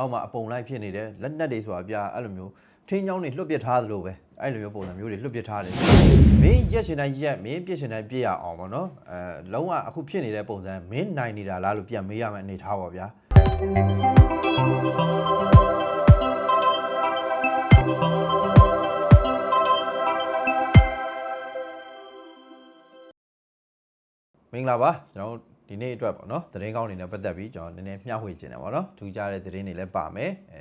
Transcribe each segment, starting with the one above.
အောက်မှာအပုံလိုက်ဖြစ်နေတယ်လက်နက်တွေဆိုတာပြအဲ့လိုမျိုးထင်းချောင်းတွေလွတ်ပစ်ထားသလိုပဲအဲ့လိုမျိုးပုံစံမျိုးတွေလွတ်ပစ်ထားတယ်မင်းရက်ရှင်တိုင်းရက်မင်းပြစ်ရှင်တိုင်းပြစ်ရအောင်ပေါ့နော်အဲလုံးဝအခုဖြစ်နေတဲ့ပုံစံမင်းနိုင်နေတာလားလို့ပြန်မေးရမယ့်အနေထားပါဗျာမင်္ဂလာပါကျွန်တော်တို့ ဒီနေ့အတွက်ပေါ့နော်သတင်းကောင်းတွေနဲ့ပတ်သက်ပြီးကျွန်တော်နည်းနည်းမျှဝေခြင်းတယ်ပေါ့နော်ထူးခြားတဲ့သတင်းတွေလည်းပါမယ်အဲ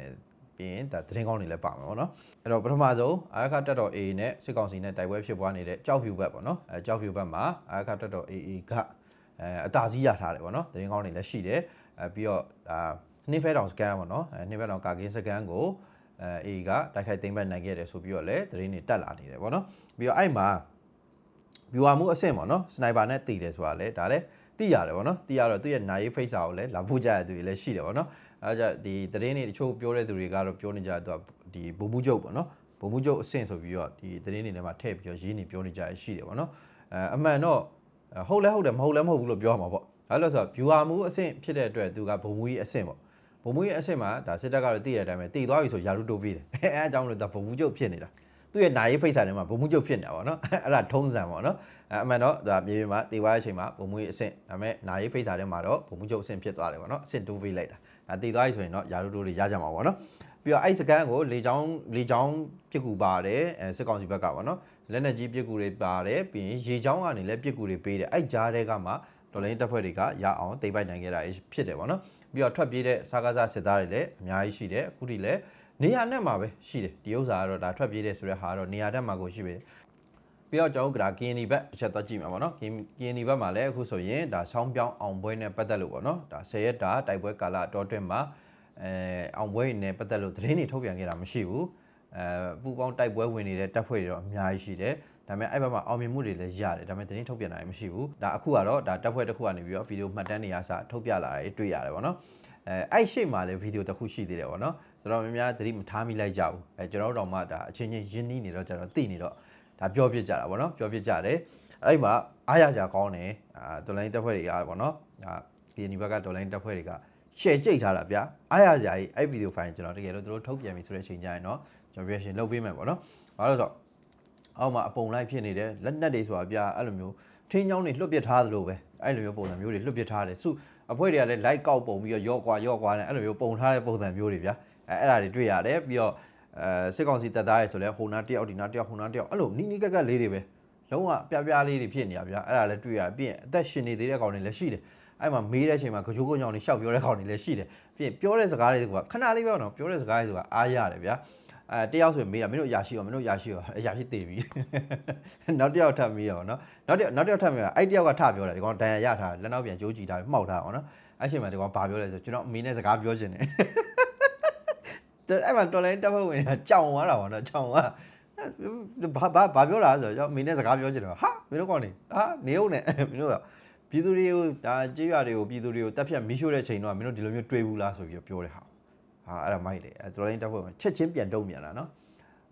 ပြီးရင်ဒါသတင်းကောင်းတွေလည်းပါမယ်ပေါ့နော်အဲ့တော့ပထမဆုံးအာရခတက်တော် AA နဲ့စစ်ကောင်စီနဲ့တိုက်ပွဲဖြစ်ပွားနေတဲ့ကြောက်ဖြူဘက်ပေါ့နော်အဲကြောက်ဖြူဘက်မှာအာရခတက်တော် AA ကအဲအတားစီးရထားတယ်ပေါ့နော်သတင်းကောင်းတွေလည်းရှိတယ်အဲပြီးတော့ဒါနှင်းဖဲတောင်စကန်ပေါ့နော်အဲနှင်းဖဲတောင်ကာကင်းစကန်ကိုအဲ AA ကတိုက်ခိုက်သိမ်းပိုက်နိုင်ခဲ့တယ်ဆိုပြီးတော့လည်းသတင်းတွေတက်လာနေတယ်ပေါ့နော်ပြီးတော့အဲ့မှာ view မှုအဆင့်ပေါ့နော်စနိုက်ပါနဲ့တည်တယ်ဆိုတာလေဒါလည်းသိရတယ်ပေါ့နော်သိရတော့သူ့ရဲ့နိုင်ရေးဖိတ်စာကိုလည်းလာဖို့ကြရတဲ့သူတွေလည်းရှိတယ်ပေါ့နော်အဲဒါကြင့်ဒီသတင်းတွေတချို့ပြောတဲ့သူတွေကတော့ပြောနေကြတယ်သူကဒီဘုံမှုချုပ်ပေါ့နော်ဘုံမှုချုပ်အဆင့်ဆိုပြီးတော့ဒီသတင်းတွေထဲမှာထည့်ပြီးတော့ရေးနေပြောနေကြရရှိတယ်ပေါ့နော်အဲအမှန်တော့ဟုတ်လဲဟုတ်တယ်မဟုတ်လဲမဟုတ်ဘူးလို့ပြောရမှာပေါ့အဲလို့ဆိုတော့ viewer မှုအဆင့်ဖြစ်တဲ့အတွက်သူကဘုံမှုကြီးအဆင့်ပေါ့ဘုံမှုကြီးအဆင့်မှာဒါစစ်တပ်ကတော့သိတဲ့အတိုင်းပဲတည်သွားပြီဆိုယာရုတိုးပြီးတယ်အဲအဲအကြောင်းလို့ဒါဘုံမှုချုပ်ဖြစ်နေတာ သူ့ရဲ့နိုင်ရေးဖိတ်စာထဲမှာဘုံမှုချုပ်ဖြစ်နေတာပေါ့နော်အဲ့ဒါထုံးစံပေါ့နော်အဲအမှန်တော့ဒါမြေပြင်မှာတေဝါရဲ့အချိန်မှာဘုံမှုရေးအဆင့်ဒါပေမဲ့နိုင်ရေးဖိတ်စာထဲမှာတော့ဘုံမှုချုပ်အဆင့်ဖြစ်သွားတယ်ပေါ့နော်အဆင့်တိုးပေးလိုက်တာဒါတေသွားပြီဆိုရင်တော့ယာရုတိုးတွေရကြမှာပေါ့နော်ပြီးတော့အဲ့စကန်ကိုလေချောင်းလေချောင်းပြစ်ကူပါတယ်အဲစစ်ကောင်စီဘက်ကပေါ့နော်လက်နက်ကြီးပြစ်ကူတွေပါတယ်ပြီးရင်ရေချောင်းကနေလည်းပြစ်ကူတွေပေးတယ်အဲ့ကြားထဲကမှဒေါ်လာရင်းတပ်ဖွဲ့တွေကရအောင်တိမ့်ပိုက်နိုင်ခဲ့တာဖြစ်တယ်ပေါ့နော်ပြီးတော့ထွက်ပြေးတဲ့စားကားစားစစ်သားတွေလည်းအများကြီးရှိတယ်အခုထိလည်း နေရာနဲ့မှာပဲရှိတယ်ဒီဥစ္စာကတော့ဒါထွက်ပြေးတယ်ဆိုတဲ့ဟာကတော့နေရာတက်မှာကိုရှိပဲပြီးတော့ကျွန်တော်တို့ကဒါ KNY ဘက်တစ်ချက်သွားကြည့်မှာပေါ့နော် KNY ဘက်မှာလည်းအခုဆိုရင်ဒါဆောင်းပြောင်းအောင်ပွဲနဲ့ပတ်သက်လို့ပေါ့နော်ဒါ10ရက်တာတိုက်ပွဲကာလအတော်တွင်းမှာအဲအောင်ပွဲနဲ့ပတ်သက်လို့သတင်းတွေထုတ်ပြန်ခဲ့တာမရှိဘူးအဲပူပေါင်းတိုက်ပွဲဝင်နေတဲ့တပ်ဖွဲ့တွေတော့အများကြီးရှိတယ်ဒါပေမဲ့အဲ့ဘက်မှာအောင်မြင်မှုတွေလည်းရတယ်ဒါပေမဲ့သတင်းထုတ်ပြန်တာမရှိဘူးဒါအခုကတော့ဒါတပ်ဖွဲ့တစ်ခုကနေပြီးတော့ဗီဒီယိုမှတ်တမ်းတွေအစားထုတ်ပြလာတာတွေ့ရတယ်ပေါ့နော်အဲအဲ့ရှေ့မှာလည်းဗီဒီယိုတစ်ခုရှိသေးတယ်ပေါ့နော် ကျွန်တော်များများသတိမထားမိလိုက်ကြဘူးအဲကျွန်တော်တို့တော့မှဒါအချင်းချင်းရင်းနှီးနေတော့ကျွန်တော်သိနေတော့ဒါပြောပြကြတာဗောနော်ပြောပြကြတယ်အဲ့မှာအားရကြကောင်းတယ်အာဒေါ်လာတက်ဖွဲ့တွေကဗောနော်ဒါဒီနီဘက်ကဒေါ်လာတက်ဖွဲ့တွေကရှယ်ကြိတ်ထားတာဗျာအားရကြကြီးအဲ့ဗီဒီယိုဖိုင်ကျွန်တော်တကယ်လို့သူတို့ထုတ်ပြန်ပြီဆိုတဲ့အချိန်ကျရင်တော့ကျွန်တော် reaction လုပ်ပေးမယ်ဗောနော်ဘာလို့လဲဆိုတော့အောက်မှာအပုံလိုက်ဖြစ်နေတယ်လက်နက်တွေဆိုတာဗျာအဲ့လိုမျိုးထင်းချောင်းတွေလွတ်ပစ်ထားသလိုပဲအဲ့လိုမျိုးပုံစံမျိုးတွေလွတ်ပစ်ထားတယ်စုအဖွဲတွေကလည်း light ကောက်ပုံပြီးတော့ရော့ကွာရော့ကွာနဲ့အဲ့လိုမျိုးပုံထားတဲ့ပုံစံမျိုးတွေဗျာ အဲအဲ့ဒါတွေတွေ့ရတယ်ပြီးတော့အဲစစ်ကောင်စီတပ်သားရဲဆိုလဲဟိုနာတယောက်ဒီနာတယောက်ဟိုနာတယောက်အဲ့လိုနီးနီးကက်ကက်လေးတွေပဲလုံးဝပြပြလေးတွေဖြစ်နေတာဗျာအဲ့ဒါလည်းတွေ့ရပြီးရင်အသက်ရှင်နေသေးတဲ့ကောင်တွေလည်းရှိတယ်အဲ့မှာမေးတဲ့အချိန်မှာကြိုးကုန်းကြောင်တွေရှောက်ပြောတဲ့ကောင်တွေလည်းရှိတယ်ပြီးရင်ပြောတဲ့စကားတွေကခဏလေးပြောတော့ပြောတဲ့စကားတွေဆိုတာအားရတယ်ဗျာအဲတယောက်ဆိုရင်မေးတာမင်းတို့အရာရှိရောမင်းတို့အရာရှိရောအရာရှိတည်ပြီနောက်တစ်ယောက်ထပ်မေးရောနော်နောက်တစ်ယောက်နောက်တစ်ယောက်ထပ်မေးတာအဲ့တယောက်ကထပြောတယ်ဒီကောင်ဒဏ်ရာရထားလက်နောက်ပြန်ကြိုးကြည့်ထားပြီးမှောက်ထားအောင်နော်အဲ့ချိန်မှာဒီကောင်ဘာပြောလဲဆိုကျွန်တော်အမေနဲ့စကားပြောချင်တယ် အဲ့မှာတော်လိုင်းတက်ဖွဲ့ဝင်ကကြောင်သွားတာပေါ့နော်ကြောင်ကဘာဘာဘာပြောတာဆိုတော့ကျွန်တော်မင်းနဲ့စကားပြောချင်တယ်ဟာမင်းတို့ကောင်းနေဟာနေဦးနဲ့မင်းတို့ကပြည်သူတွေကိုဒါကြေးရွာတွေကိုပြည်သူတွေကိုတက်ဖြတ်မီးရှို့တဲ့ချိန်တော့မင်းတို့ဒီလိုမျိုးတွေးဘူးလားဆိုပြီးပြောတဲ့ဟာဟာအဲ့ဒါမိုက်တယ်အဲ့တော်လိုင်းတက်ဖွဲ့ဝင်ချက်ချင်းပြန်တုံ့ပြန်လာနော်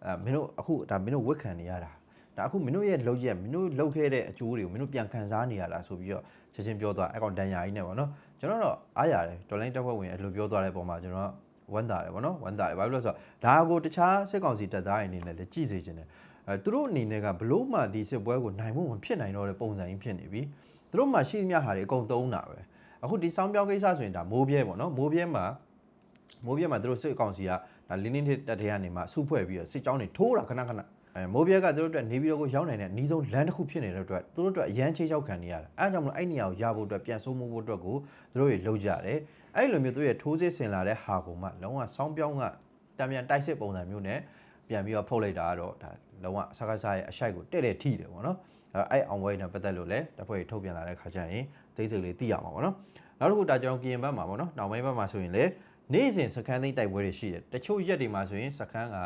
အဲမင်းတို့အခုဒါမင်းတို့ဝက်ခံနေရတာဒါအခုမင်းတို့ရဲ့လောက်ရက်မင်းတို့လောက်ခဲ့တဲ့အကျိုးတွေကိုမင်းတို့ပြန်ခံစားနေရတာဆိုပြီးတော့ချက်ချင်းပြောသွားအဲ့ကောင်တန်ရာကြီးနဲ့ပေါ့နော်ကျွန်တော်တော့အားရတယ်တော်လိုင်းတက်ဖွဲ့ဝင်အဲ့လိုပြောသွားတဲ့ပုံမှာကျွန်တော် ဝမ်းသာတယ်ဗောနော်ဝမ်းသာတယ်ဘာဖြစ်လို့လဲဆိုတော့ဒါကိုတခြားစစ်ကောင်စီတပ်သားတွေအနေနဲ့လည်းကြည့်စေချင်တယ်အဲသူတို့အနေနဲ့ကဘလို့မှဒီစစ်ပွဲကိုနိုင်မှုမဖြစ်နိုင်တော့တဲ့ပုံစံကြီးဖြစ်နေပြီသူတို့မှရှိသမျှဟာတွေအကုန်သုံးတာပဲအခုဒီစောင်းပြောင်းကိစ္စဆိုရင်ဒါမိုးပြဲပေါ့နော်မိုးပြဲမှာမိုးပြဲမှာသူတို့စစ်ကောင်စီကဒါလင်းလင်းတက်တဲ့ကနေမှစုဖွဲ့ပြီးတော့စစ်ကြောင်းတွေထိုးတာခဏခဏ အဲမိုးပြဲကသူတို့အတွက်နေပြည်တော်ကိုရောက်နိုင်တဲ့အနည်းဆုံးလမ်းတစ်ခုဖြစ်နေတဲ့အတွက်သူတို့အတွက်အရန်ချေးချောက်ခံနေရတာအဲအကြောင့်မလို့အဲ့နေရာကိုရဖို့အတွက်ပြန်ဆိုးမှုဖို့အတွက်ကိုသူတို့တွေလှုပ်ကြတယ်အဲ့လိုမျိုးသူရဲ့ထိုးစစ်ဆင်လာတဲ့ဟာကိုမှလုံးဝဆောင်းပြောင်းကတံမြန်တိုက်စစ်ပုံစံမျိုးနဲ့ပြန်ပြီးတော့ဖုတ်လိုက်တာကတော့ဒါလုံးဝဆကားစားရဲ့အရှိုက်ကိုတဲ့တဲ့ထိတယ်ပေါ့နော်အဲ့အဲ့အောင်ဝဲနဲ့ပတ်သက်လို့လည်းတဖွဲ့ထုတ်ပြန်လာတဲ့ခါကျရင်သိစိတ်လေးသိရမှာပေါ့နော်နောက်တစ်ခုဒါကျွန်တော်ကရင်ဘက်မှာပေါ့နော်နောက်ပိုင်းဘက်မှာဆိုရင်လည်းနေ့စဉ်စခန်းသိမ်းတိုက်ပွဲတွေရှိတယ်တချို့ရက်တွေမှာဆိုရင်စခန်းက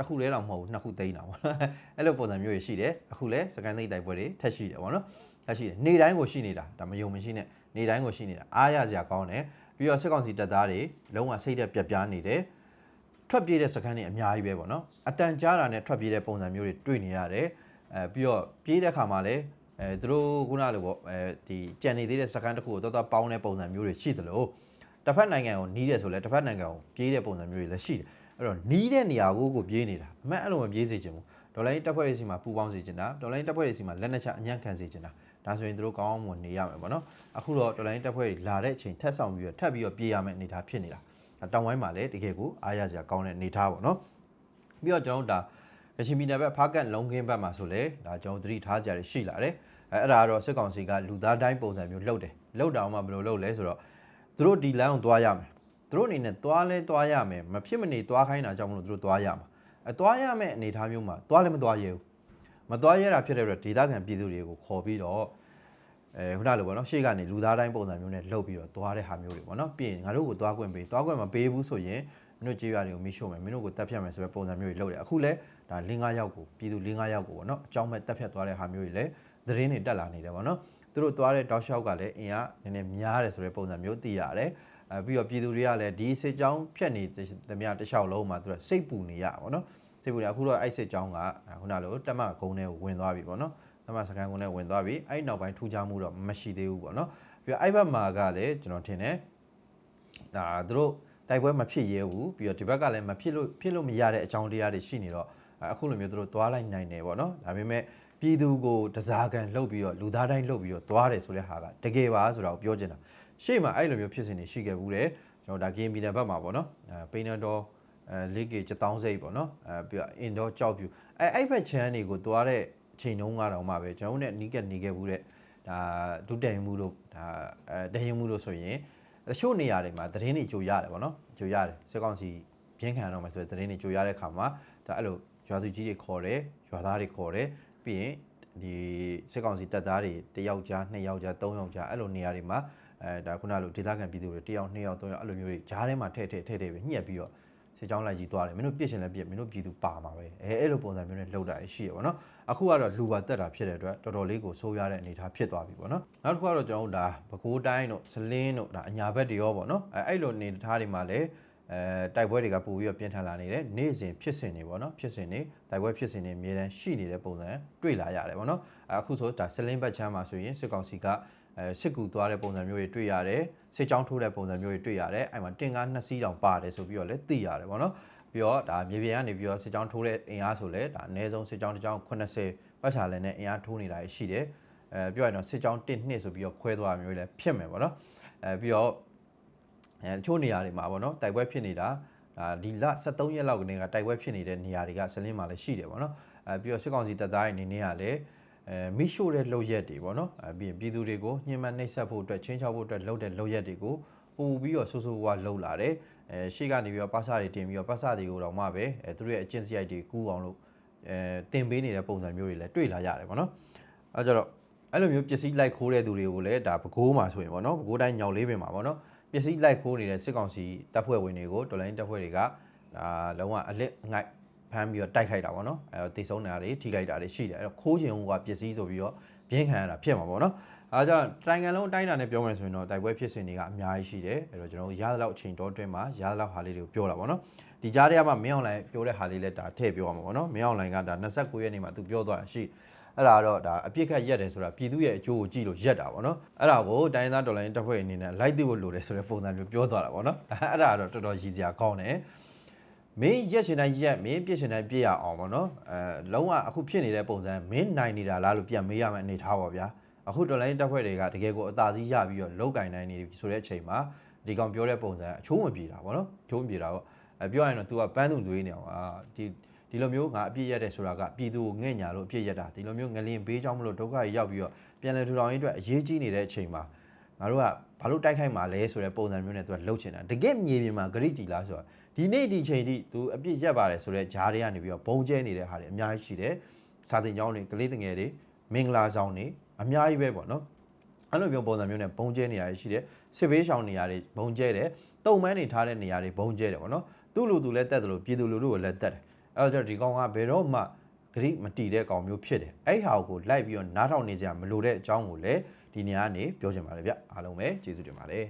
တစ်ခုလဲတော့မဟုတ်ဘူးနှစ်ခုသိမ်းတာပေါ့နော်အဲ့လိုပုံစံမျိုးတွေရှိတယ်အခုလည်းစခန်းသိမ်းတိုက်ပွဲတွေထက်ရှိတယ်ပေါ့နော်ထက်ရှိတယ်နေ့တိုင်းကိုရှိနေတာဒါမယုံမရှိနဲ့နေ့တိုင်းကိုရှိနေတာအားရစရာကောင်းတယ်ပြီးတော့စစ်ကောင်စီတပ်သားတွေလုံးဝစိတ်သက်ပြက်ပြားနေတယ်ထွက်ပြေးတဲ့စခန်းတွေအများကြီးပဲပေါ့နော်အတန်ကြားတာနဲ့ထွက်ပြေးတဲ့ပုံစံမျိုးတွေတွေ့နေရတယ်အဲပြီးတော့ပြေးတဲ့ခါမှာလည်းအဲသူတို့ခုနလိုပေါ့အဲဒီကြံနေသေးတဲ့စခန်းတစ်ခုကိုတော်တော်ပေါင်းတဲ့ပုံစံမျိုးတွေရှိသလိုတစ်ဖက်နိုင်ငံကိုနီးတယ်ဆိုလဲတစ်ဖက်နိုင်ငံကိုပြေးတဲ့ပုံစံမျိုးတွေလည်းရှိတယ် အဲ့တော့နီးတဲ့နေရာကိုကိုပြေးနေတာအမှန်အဲ့လိုမပြေးစေချင်ဘူးဒေါ်လာတက်ဖွဲ့ရေးစီမှာပူပေါင်းစေချင်တာဒေါ်လာတက်ဖွဲ့ရေးစီမှာလက်နက်ချအညံ့ခံစေချင်တာဒါဆိုရင်တို့ကောင်းအောင်မွန်နေရမယ်ပေါ့နော်အခုတော့ဒေါ်လာတက်ဖွဲ့တွေလာတဲ့အချိန်ထက်ဆောင်ပြီးတော့ထပ်ပြီးတော့ပြေးရမယ်အနေထားဖြစ်နေတာတောင်ဝိုင်းမှာလည်းတကယ်ကိုအားရစရာကောင်းတဲ့အနေထားပေါ့နော်ပြီးတော့ကျွန်တော်တို့ဒါရရှိမီနယ်ဘက်ဖားကတ်လုံးခင်းဘက်မှာဆိုလေဒါကျွန်တော်သတိထားကြရရှိလာတယ်အဲအဲ့ဒါကတော့စစ်ကောင်စီကလူသားတိုင်းပုံစံမျိုးလှုပ်တယ်လှုပ်တောင်မှဘယ်လိုလှုပ်လဲဆိုတော့သူတို့ဒီလမ်းကိုသွားရမယ် သူတို့အနေနဲ့သွားလဲသွားရမယ်မဖြစ်မနေသွားခိုင်းတာကြောင့်မလို့သူတို့သွားရမှာအဲသွားရမယ့်အနေထားမျိုးမှာသွားလည်းမသွားရဘူးမသွားရတာဖြစ်တဲ့အတွက်ဒေသခံပြည်သူတွေကိုခေါ်ပြီးတော့အဲခုနလိုပေါ့နော်ရှေ့ကနေလူသားတိုင်းပုံစံမျိုးနဲ့လှုပ်ပြီးတော့သွားတဲ့ဟာမျိုးတွေပေါ့နော်ပြီးရင်ငါတို့ကိုသွားခွင့်ပေးသွားခွင့်မပေးဘူးဆိုရင်မင်းတို့ကြေးရွာတွေကိုမိရှို့မယ်မင်းတို့ကိုတက်ဖြတ်မယ်ဆိုတဲ့ပုံစံမျိုးတွေလှုပ်တယ်အခုလဲဒါ၄၅ယောက်ကိုပြည်သူ၄၅ယောက်ကိုပေါ့နော်အကြောင်းမဲ့တက်ဖြတ်သွားတဲ့ဟာမျိုးတွေလည်းသတင်းတွေတက်လာနေတယ်ပေါ့နော်သူတို့သွားတဲ့တောက်လျှောက်ကလည်းအင်အားနည်းနည်းများတယ်ဆိုတဲ့ပုံစံမျိုးသိရတယ် အဲပြီးတော့ပြည်သူတွေကလည်းဒီစစ်ကြောင်းဖြတ်နေသမျှတစ်လျှောက်လုံးမှာသူတို့စိတ်ပူနေရပါတော့စိတ်ပူနေအခုတော့အဲ့စစ်ကြောင်းကခုနလိုတက်မကုန်းထဲကိုဝင်သွားပြီပေါ့နော်တက်မစကန်ကုန်းထဲဝင်သွားပြီအဲ့နောက်ပိုင်းထူးခြားမှုတော့မရှိသေးဘူးပေါ့နော်ပြီးတော့အဲ့ဘက်မှာကလည်းကျွန်တော်ထင်တယ်ဒါသူတို့တိုက်ပွဲမဖြစ်ရဲဘူးပြီးတော့ဒီဘက်ကလည်းမဖြစ်လို့ဖြစ်လို့မရတဲ့အကြောင်းတရားတွေရှိနေတော့အခုလိုမျိုးသူတို့သွားလိုက်နိုင်တယ်ပေါ့နော်ဒါပေမဲ့ပြည်သူကိုတစားကန်လှုပ်ပြီးတော့လူသားတိုင်းလှုပ်ပြီးတော့သွားတယ်ဆိုတဲ့ဟာကတကယ်ပါဆိုတာကိုပြောချင်တာ ရှေ့မှာအဲ့လိုမျိုးဖြစ်စဉ်တွေရှိခဲ့ဘူးတယ်ကျွန်တော်ဒါ game ပြည်နယ်ဘက်မှာပေါ့နော်အဲပိန်နတော်အဲလေးကေချတောင်းစိတ်ပေါ့နော်အဲပြီးတော့အင်ဒေါကြောက်ပြူအဲအဲ့ဘက်ချမ်းတွေကိုသွားတဲ့အချိန်တုန်းကတော့မှပဲကျွန်တော်တို့ ਨੇ နီးကက်နေခဲ့ဘူးတဲ့ဒါဒုတိုင်မှုတို့ဒါအဲတရင်မှုတို့ဆိုရင်တချို့နေရာတွေမှာသတင်းတွေကြိုရတယ်ပေါ့နော်ကြိုရတယ်စစ်ကောင်စီပြင်းခံရတော့မယ်ဆိုတဲ့သတင်းတွေကြိုရတဲ့ခါမှာဒါအဲ့လိုရွာသူကြီးတွေခေါ်တယ်ရွာသားတွေခေါ်တယ်ပြီးရင်ဒီစစ်ကောင်စီတပ်သားတွေတယောက်ကြားနှစ်ယောက်ကြားသုံးယောက်ကြားအဲ့လိုနေရာတွေမှာ အဲဒါခုနလိုဒေသခံပြည်သူတွေတယောက်နှစ်ယောက်သုံးယောက်အဲ့လိုမျိုးတွေကြားထဲမှာထည့်ထည့်ထည့်ထည့်ပဲညှက်ပြီးတော့စစ်ကြောင်းလိုက်ကြီးသွားတယ်မင်းတို့ပြစ်ရှင်လည်းပြစ်မင်းတို့ပြည်သူပါမှာပဲအဲအဲ့လိုပုံစံမျိုးနဲ့လှုပ်တာရှိရပါတော့အခုကတော့လူပါတက်တာဖြစ်တဲ့အတွက်တော်တော်လေးကိုဆိုးရတဲ့အနေအထားဖြစ်သွားပြီပေါ့နော်နောက်တစ်ခုကတော့ကျွန်တော်တို့ဒါပဲခူးတိုင်းတို့စလင်းတို့ဒါအညာဘက်တွေရောပေါ့နော်အဲအဲ့လိုအနေအထားတွေမှာလည်း အဲတိုက်ပွဲတွေကပို့ပြီးတော့ပြင်းထန်လာနေတယ်နေ့စဉ်ဖြစ်စဉ်တွေပေါ့နော်ဖြစ်စဉ်တွေတိုက်ပွဲဖြစ်စဉ်တွေအများတန်းရှိနေတဲ့ပုံစံတွေ့လာရတယ်ပေါ့နော်အခုဆိုဒါစလင်းဘက်ချမ်းမှာဆိုရင်စစ်ကောင်စီကအဲစစ်ကူသွားတဲ့ပုံစံမျိုးတွေတွေ့ရတယ်စစ်ကြောင်းထိုးတဲ့ပုံစံမျိုးတွေတွေ့ရတယ်အဲ့မှာတင်ကားနှစ်စီးတောင်ပါတယ်ဆိုပြီးတော့လည်းသိရတယ်ပေါ့နော်ပြီးတော့ဒါမြေပြင်ကနေပြီးတော့စစ်ကြောင်းထိုးတဲ့အင်အားဆိုလဲဒါအနည်းဆုံးစစ်ကြောင်းတစ်ကြောင်း80ပတ်ချာလဲနဲ့အင်အားထိုးနေတာရှိတယ်အဲပြောရရင်တော့စစ်ကြောင်း1နှစ်ဆိုပြီးတော့ခွဲသွားမျိုးလည်းဖြစ်မယ်ပေါ့နော်အဲပြီးတော့ အဲတချို့နေရာတွေမှာပေါ့နော်တိုက်ပွဲဖြစ်နေတာဒါဒီလ73ရက်လောက်ကနေကတိုက်ပွဲဖြစ်နေတဲ့နေရာတွေကစလင်းမှာလည်းရှိတယ်ပေါ့နော်အဲပြီးတော့စစ်ကောင်စီတပ်သားတွေအနေနဲ့ကလည်းအဲမိရှို့တဲ့လှုပ်ရက်တွေပေါ့နော်အဲပြီးရင်ပြည်သူတွေကိုညှဉ်းပန်းနှိပ်စက်ဖို့အတွက်ချင်းချောက်ဖို့အတွက်လှုပ်တဲ့လှုပ်ရက်တွေကိုပို့ပြီးတော့ဆိုးဆိုးဝါးလှုပ်လာတယ်အဲရှေ့ကနေပြီးတော့ပတ်စတွေတင်ပြီးတော့ပတ်စတွေကိုတော့မှပဲအဲသူတို့ရဲ့အကျင့်စရိုက်တွေကူးအောင်လို့အဲတင်ပေးနေတဲ့ပုံစံမျိုးတွေလည်းတွေ့လာရတယ်ပေါ့နော်အဲကြတော့အဲ့လိုမျိုးပစ္စည်းလိုက်ခိုးတဲ့သူတွေကိုလည်းဒါပကိုးမှာဆိုရင်ပေါ့နော်ပကိုးတိုင်းညောင်လေးပင်မှာပေါ့နော် ပစ္စည်းလိုက်ခိုးနေတဲ့စစ်ကောင်စီတပ်ဖွဲ့ဝင်တွေကိုတော်လိုင်းတပ်ဖွဲ့တွေကဒါလုံးဝအလစ်ငိုက်ဖမ်းပြီးတော့တိုက်ခိုက်တာပေါ့နော်အဲတော့တိတ်ဆုံးနေတာတွေထိခိုက်တာတွေရှိတယ်အဲ့တော့ခိုးခြင်းဟိုကပစ္စည်းဆိုပြီးတော့ပြင်းခံရတာဖြစ်မှာပေါ့နော်အားကြောင့်တိုင်းငံလုံးအတိုင်းအတာနဲ့ပြောမယ်ဆိုရင်တော့တိုက်ပွဲဖြစ်စဉ်တွေကအများကြီးရှိတယ်အဲ့တော့ကျွန်တော်ရသလောက်အချိန်တော်တွင်းမှာရသလောက်ဟာလေးတွေကိုပြောတာပေါ့နော်ဒီကြားထဲမှာမင်းအောင်လိုင်းပြောတဲ့ဟာလေးလည်းဒါထည့်ပြောရမှာပေါ့နော်မင်းအောင်လိုင်းကဒါ29ရက်နေ့မှာသူပြောသွားတာရှိ အဲ့ဒါတော့ဒါအပြစ်ခတ်ရက်တယ်ဆိုတာပြည်သူရဲ့အကျိုးကိုကြည့်လို့ရက်တာပေါ့နော်အဲ့ဒါကိုတိုင်းသားဒေါ်လာရင်းတပ်ဖွဲ့အနေနဲ့လိုက်သိဖို့လိုတယ်ဆိုတဲ့ပုံစံမျိုးပြောသွားတာပေါ့နော်အဲ့ဒါတော့တော်တော်ရည်စရာကောင်းတယ်မင်းရက်ရှင်တိုင်းရက်မင်းပြစ်ရှင်တိုင်းပြစ်ရအောင်ပေါ့နော်အဲလုံးဝအခုဖြစ်နေတဲ့ပုံစံမင်းနိုင်နေတာလားလို့ပြန်မေးရမယ့်အနေထားပါဗျာအခုဒေါ်လာရင်းတပ်ဖွဲ့တွေကတကယ်ကိုအသာစီးရပြီးတော့လောက်ကင်နိုင်နေပြီဆိုတဲ့အချိန်မှာဒီကောင်ပြောတဲ့ပုံစံအချိုးမပြေတာပေါ့နော်အချိုးမပြေတာပေါ့အဲပြောရရင်တော့ तू ကပန်းသူသွေးနေအောင်အာဒီ ဒီလိုမျိုးငါအပြစ်ရက်တယ်ဆိုတာကပြည်သူကိုငဲ့ညာလို့အပြစ်ရက်တာဒီလိုမျိုးငလင်းဘေးကြောင်းမလို့ဒုက္ခကြီးရောက်ပြီးတော့ပြန်လည်ထူထောင်ရေးအတွက်အရေးကြီးနေတဲ့အချိန်မှာငါတို့ကဘာလို့တိုက်ခိုက်မှာလဲဆိုတဲ့ပုံစံမျိုးနဲ့သူကလှုပ်ချင်တာတကယ်မြေပြင်မှာဂရိတီလားဆိုတာဒီနေ့ဒီချိန်ထိသူအပြစ်ရက်ပါတယ်ဆိုတဲ့ဂျားတွေကနေပြီးတော့ဘုံကျဲနေတဲ့ဟာတွေအများကြီးရှိတယ်စာတင်ကျောင်းတွေကလေးငယ်တွေမင်္ဂလာဆောင်တွေအများကြီးပဲပေါ့နော်အဲ့လိုမျိုးပုံစံမျိုးနဲ့ဘုံကျဲနေရရှိတယ်စစ်ဘေးရှောင်နေရာတွေဘုံကျဲတယ်တုံမန်းနေထားတဲ့နေရာတွေဘုံကျဲတယ်ပေါ့နော်သူ့လူသူလည်းတက်တယ်လို့ပြည်သူလူထုကိုလည်းတက်တယ် အဲ့တော့ဒီကောင်ကဘယ်တော့မှဂရိမတီတဲ့ကောင်မျိုးဖြစ်တယ်အဲ့ဟာကိုလိုက်ပြီးတော့နားထောင်နေကြမလို့တဲ့အကြောင်းကိုလည်းဒီနေရာကနေပြောချင်ပါတယ်ဗျအားလုံးပဲကျေးဇူးတင်ပါတယ်